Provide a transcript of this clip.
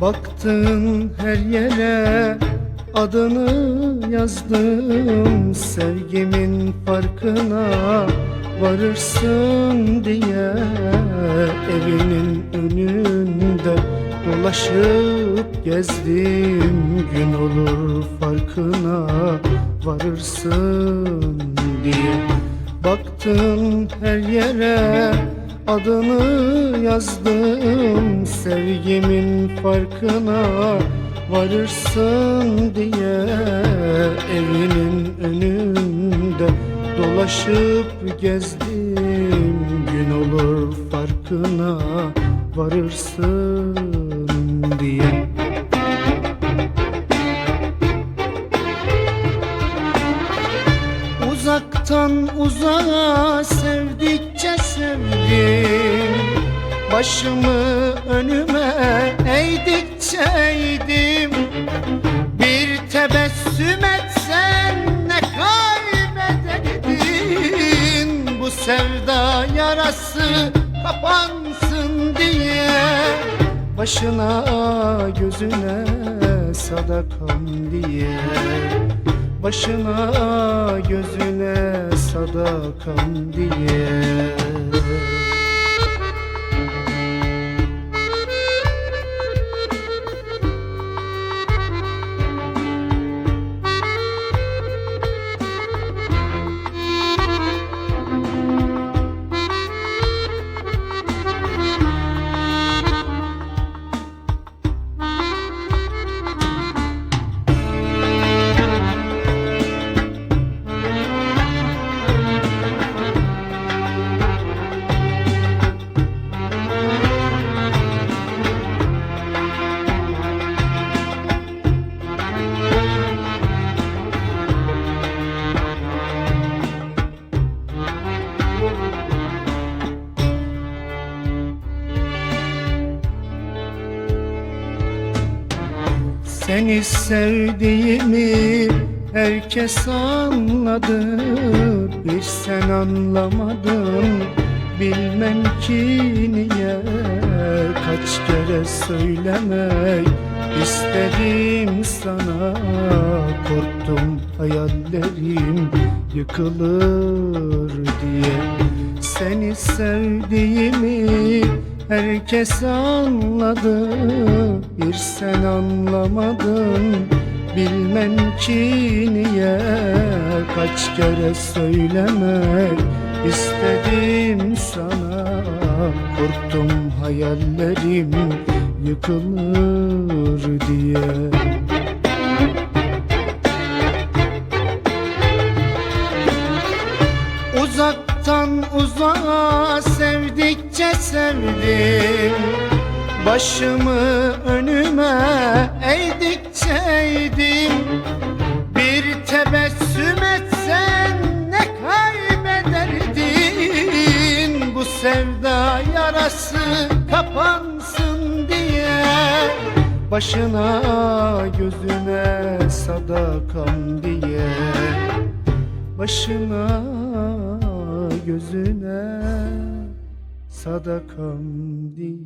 Baktığın her yere adını yazdım. Sevgimin farkına varırsın diye Evinin önünde dolaşıp gezdim. Gün olur farkına varırsın diye. Baktım her yere adını yazdım Sevgimin farkına varırsın diye Evinin önünde dolaşıp gezdim Gün olur farkına varırsın diye. Uzaktan uzağa sevdikçe sevdim Başımı önüme eğdikçe eğdim Bir tebessüm etsen ne kaybederdin? Bu sevda yarası kapansın diye. Başına gözüne sadakam diye. Başına gözüne sadakam diye Seni sevdiğimi herkes anladı. Bir sen anlamadın. Bilmem ki niye Kaç kere söylemek istedim sana. Korktum hayallerim yıkılır diye Seni sevdiğimi herkes anladı Bir sen anlamadın. Bilmem ki niye Kaç kere söylemek istedim sana. Korktum hayallerim yıkılır diye Uzaktan uzağa sevdikçe sevdim. Başımı önüme eğdikçe eğdim Bir tebessüm etsen ne kaybederdin Bu sevda yarası kapansın diye. Başına gözüne sadakam diye. Başına gözüne sadakam diye